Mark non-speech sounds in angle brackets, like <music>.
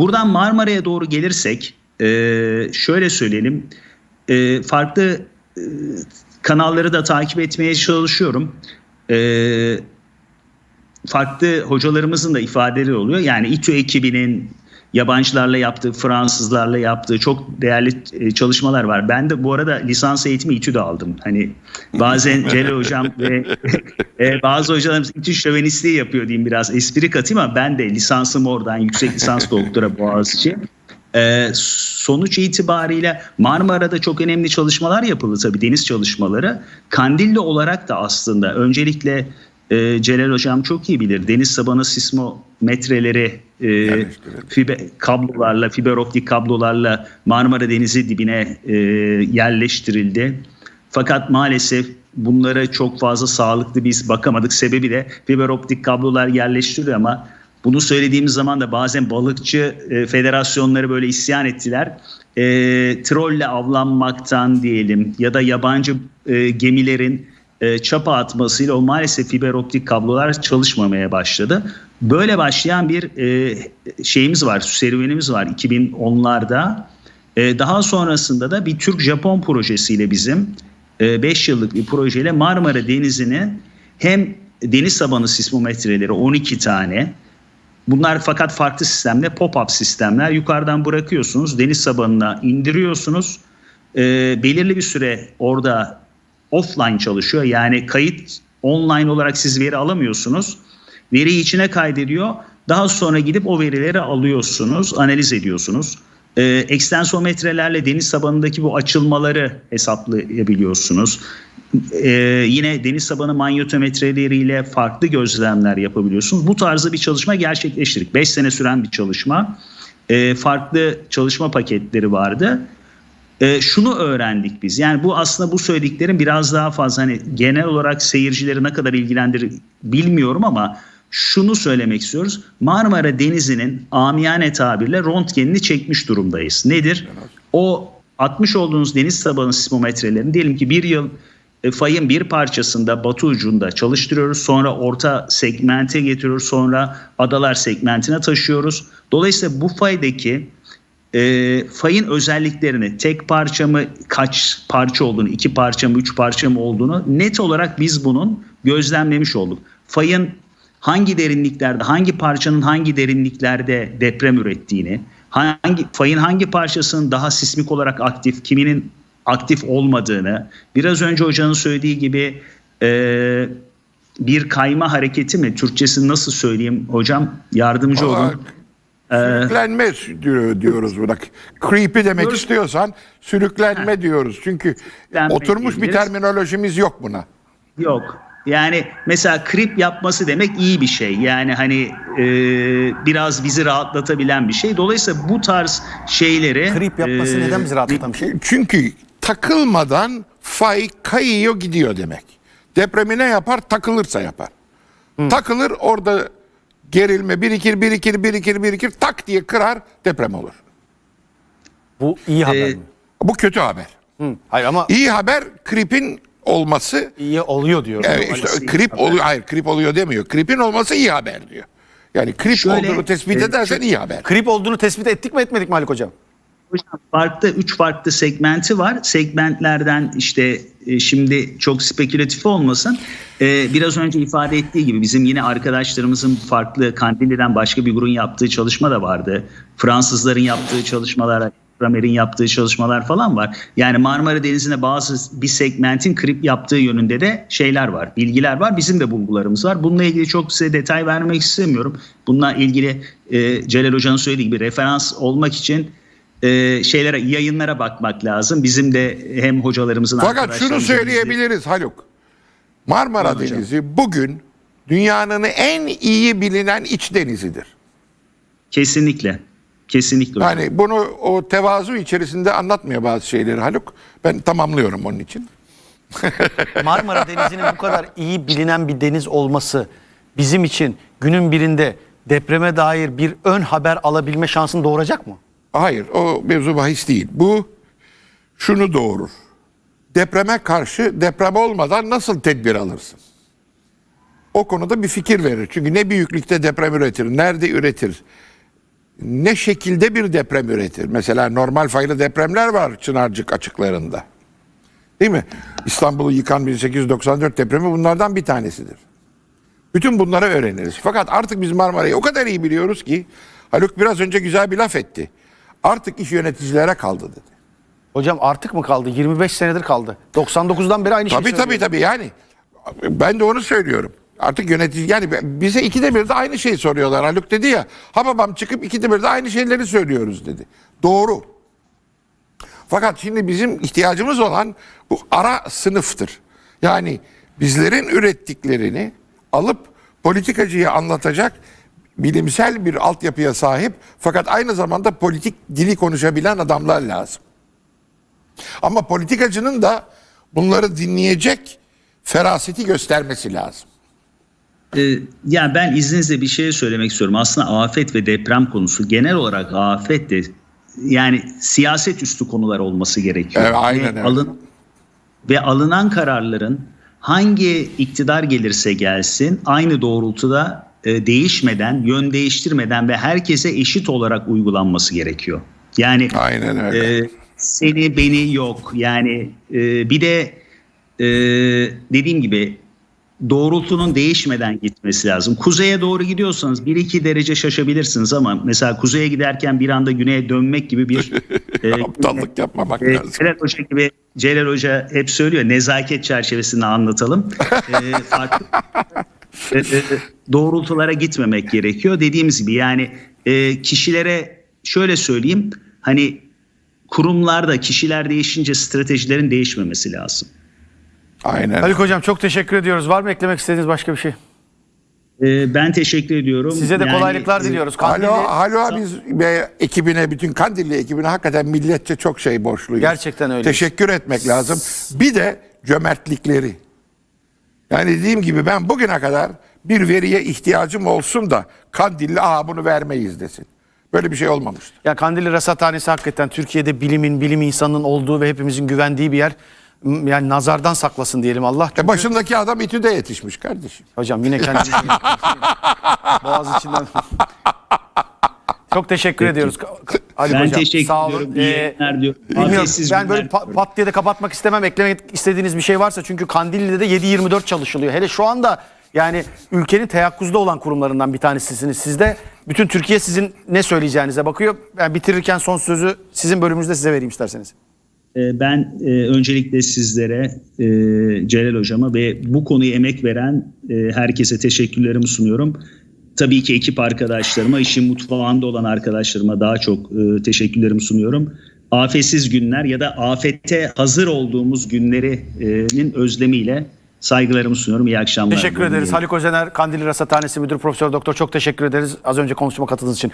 Buradan Marmara'ya doğru gelirsek e, şöyle söyleyelim. E, farklı e, kanalları da takip etmeye çalışıyorum. Farklı hocalarımızın da ifadeleri oluyor. Yani İTÜ ekibinin yabancılarla yaptığı, Fransızlarla yaptığı çok değerli e, çalışmalar var. Ben de bu arada lisans eğitimi İTÜ'de aldım. Hani bazen <laughs> Celal hocam ve e, bazı hocalarımız İTÜ şövenistliği yapıyor diyeyim biraz espri katayım ama ben de lisansım oradan yüksek lisans doktora <laughs> Boğaziçi. Ee, sonuç itibariyle Marmara'da çok önemli çalışmalar yapıldı tabii deniz çalışmaları. Kandilli olarak da aslında öncelikle e, Celal Hocam çok iyi bilir. Deniz tabanı sismometreleri e, fiber, kablolarla, fiber optik kablolarla Marmara Denizi dibine e, yerleştirildi. Fakat maalesef bunlara çok fazla sağlıklı biz bakamadık. Sebebi de fiber optik kablolar yerleştiriyor ama bunu söylediğimiz zaman da bazen balıkçı e, federasyonları böyle isyan ettiler. E, trolle avlanmaktan diyelim ya da yabancı e, gemilerin e, çapa atmasıyla o maalesef fiber optik kablolar çalışmamaya başladı. Böyle başlayan bir e, şeyimiz var, serüvenimiz var 2010'larda. E, daha sonrasında da bir Türk-Japon projesiyle bizim 5 yıllık bir projeyle Marmara Denizi'ni hem deniz tabanı sismometreleri 12 tane Bunlar fakat farklı sistemle pop-up sistemler. Yukarıdan bırakıyorsunuz, deniz tabanına indiriyorsunuz. E, belirli bir süre orada offline çalışıyor. Yani kayıt online olarak siz veri alamıyorsunuz. Veriyi içine kaydediyor. Daha sonra gidip o verileri alıyorsunuz, analiz ediyorsunuz. E, ekstensometrelerle deniz tabanındaki bu açılmaları hesaplayabiliyorsunuz. E, yine deniz tabanı manyotometreleriyle farklı gözlemler yapabiliyorsunuz. Bu tarzda bir çalışma gerçekleştirdik. 5 sene süren bir çalışma. E, farklı çalışma paketleri vardı. E, şunu öğrendik biz. Yani bu aslında bu söylediklerim biraz daha fazla hani genel olarak seyircileri ne kadar ilgilendirir bilmiyorum ama şunu söylemek istiyoruz. Marmara Denizi'nin amiyane tabirle röntgenini çekmiş durumdayız. Nedir? O atmış olduğunuz deniz tabanı sismometrelerini diyelim ki bir yıl e, fayın bir parçasında batı ucunda çalıştırıyoruz. Sonra orta segmente getiriyoruz. Sonra adalar segmentine taşıyoruz. Dolayısıyla bu faydaki e, fayın özelliklerini tek parça mı kaç parça olduğunu, iki parça mı, üç parça mı olduğunu net olarak biz bunun gözlemlemiş olduk. Fayın hangi derinliklerde, hangi parçanın hangi derinliklerde deprem ürettiğini, hangi fayın hangi parçasının daha sismik olarak aktif, kiminin aktif olmadığını, biraz önce hocanın söylediği gibi e, bir kayma hareketi mi? Türkçesini nasıl söyleyeyim hocam? Yardımcı Vallahi olun. Sürüklenme diyor- diyoruz burada. Creepy demek istiyorsan sürüklenme diyoruz. Çünkü Sürüklenme oturmuş bir diyebiliriz. terminolojimiz yok buna. Yok. Yani mesela krip yapması demek iyi bir şey. Yani hani e, biraz bizi rahatlatabilen bir şey. Dolayısıyla bu tarz şeyleri... Krip yapması e, neden bizi rahatlatan bir şey? Çünkü takılmadan fay kayıyor gidiyor demek. Depremi ne yapar? Takılırsa yapar. Takılır orada gerilme birikir birikir birikir birikir tak diye kırar deprem olur. Bu iyi haber Ee, mi? Bu kötü haber. Hı. Hayır ama İyi haber kripin olması iyi oluyor diyor. Evet, işte Olması iyi krip haber. oluyor. Hayır krip oluyor demiyor. Kripin olması iyi haber diyor. Yani krip Şöyle, olduğunu tespit e, edersen iyi haber. Krip olduğunu tespit ettik mi etmedik mi Haluk Hocam? Hocam farklı üç farklı segmenti var. Segmentlerden işte şimdi çok spekülatif olmasın. E, biraz önce ifade ettiği gibi bizim yine arkadaşlarımızın farklı Kandilli'den başka bir grubun yaptığı çalışma da vardı. Fransızların yaptığı çalışmalar, Ramer'in yaptığı çalışmalar falan var. Yani Marmara Denizi'ne bazı bir segmentin krip yaptığı yönünde de şeyler var, bilgiler var. Bizim de bulgularımız var. Bununla ilgili çok size detay vermek istemiyorum. Bununla ilgili e, Celal Hoca'nın söylediği gibi referans olmak için e, şeylere yayınlara bakmak lazım. Bizim de hem hocalarımızın Fakat şunu söyleyebiliriz Haluk. Marmara hocam. Denizi bugün dünyanın en iyi bilinen iç denizidir. Kesinlikle. Kesinlikle. hocam. Yani bunu o tevazu içerisinde anlatmıyor bazı şeyleri Haluk. Ben tamamlıyorum onun için. <laughs> Marmara Denizi'nin bu kadar iyi bilinen bir deniz olması bizim için günün birinde depreme dair bir ön haber alabilme şansını doğuracak mı? Hayır o mevzu bahis değil. Bu şunu doğurur. Depreme karşı deprem olmadan nasıl tedbir alırsın? O konuda bir fikir verir. Çünkü ne büyüklükte deprem üretir, nerede üretir, ne şekilde bir deprem üretir? Mesela normal faylı depremler var Çınarcık açıklarında. Değil mi? İstanbul'u yıkan 1894 depremi bunlardan bir tanesidir. Bütün bunları öğreniriz. Fakat artık biz Marmara'yı o kadar iyi biliyoruz ki Haluk biraz önce güzel bir laf etti. Artık iş yöneticilere kaldı dedi. Hocam artık mı kaldı? 25 senedir kaldı. 99'dan beri aynı şeyi Tabii tabii tabii yani ben de onu söylüyorum. Artık yönetici yani bize ikide bir de aynı şeyi soruyorlar. Haluk dedi ya ha babam çıkıp ikide bir de aynı şeyleri söylüyoruz dedi. Doğru. Fakat şimdi bizim ihtiyacımız olan bu ara sınıftır. Yani bizlerin ürettiklerini alıp politikacıya anlatacak bilimsel bir altyapıya sahip fakat aynı zamanda politik dili konuşabilen adamlar lazım. Ama politikacının da bunları dinleyecek feraseti göstermesi lazım. Ee, ya ben izninizle bir şey söylemek istiyorum. Aslında afet ve deprem konusu genel olarak afet de yani siyaset üstü konular olması gerekiyor. Evet, aynen ve, öyle. alın, ve alınan kararların hangi iktidar gelirse gelsin aynı doğrultuda e, değişmeden, yön değiştirmeden ve herkese eşit olarak uygulanması gerekiyor. Yani Aynen öyle. e, seni beni yok. Yani e, bir de e, dediğim gibi doğrultunun değişmeden gitmesi lazım. Kuzeye doğru gidiyorsanız 1-2 derece şaşabilirsiniz ama mesela kuzeye giderken bir anda güneye dönmek gibi bir <laughs> e, Aptallık yapmamak e, lazım. Celal Hoca gibi Celal Hoca hep söylüyor nezaket çerçevesinde anlatalım. E, farklı e, e, doğrultulara gitmemek gerekiyor. Dediğimiz gibi yani e, kişilere şöyle söyleyeyim hani kurumlarda kişiler değişince stratejilerin değişmemesi lazım. Aynen. Haluk Hocam çok teşekkür ediyoruz. Var mı eklemek istediğiniz başka bir şey? E, ben teşekkür ediyorum. Size de Yani, kolaylıklar e, diliyoruz. Halo, Kandilli- halo biz ve ekibine, bütün Kandilli ekibine hakikaten milletçe çok şey borçluyuz. Gerçekten öyle. Teşekkür etmek lazım. Bir de cömertlikleri. Yani dediğim gibi ben bugüne kadar bir veriye ihtiyacım olsun da Kandilli aa bunu vermeyiz desin. Böyle bir şey olmamıştı. Ya Kandilli Rasathanesi hakikaten Türkiye'de bilimin, bilim insanının olduğu ve hepimizin güvendiği bir yer. Yani nazardan saklasın diyelim Allah. E başındaki adam İTÜ'de yetişmiş kardeşim. Hocam yine kendimizi <laughs> Boğaz içinden. <laughs> Çok teşekkür ediyoruz. Ali Ben hocam. teşekkür Sağ olun. ediyorum. İyi Ee, diyorum. bilmiyorum, Afiyetsiz ben böyle pa- pat diye de kapatmak istemem. Eklemek istediğiniz bir şey varsa çünkü Kandilli'de de 7-24 çalışılıyor. Hele şu anda yani ülkenin teyakkuzda olan kurumlarından bir tanesisiniz. Siz de bütün Türkiye sizin ne söyleyeceğinize bakıyor. Ben bitirirken son sözü sizin bölümünüzde size vereyim isterseniz. E, Ben e, öncelikle sizlere, e, Celal Hocama ve bu konuya emek veren e, herkese teşekkürlerimi sunuyorum. Tabii ki ekip arkadaşlarıma, işin mutfağında olan arkadaşlarıma daha çok e, teşekkürlerimi sunuyorum. Afetsiz günler ya da afete hazır olduğumuz günlerinin özlemiyle saygılarımı sunuyorum. İyi akşamlar. Teşekkür ederiz. Haluk Özener, Kandilli Rasathanesi Müdür Profesör Doktor çok teşekkür ederiz az önce konuşma katıldığınız için.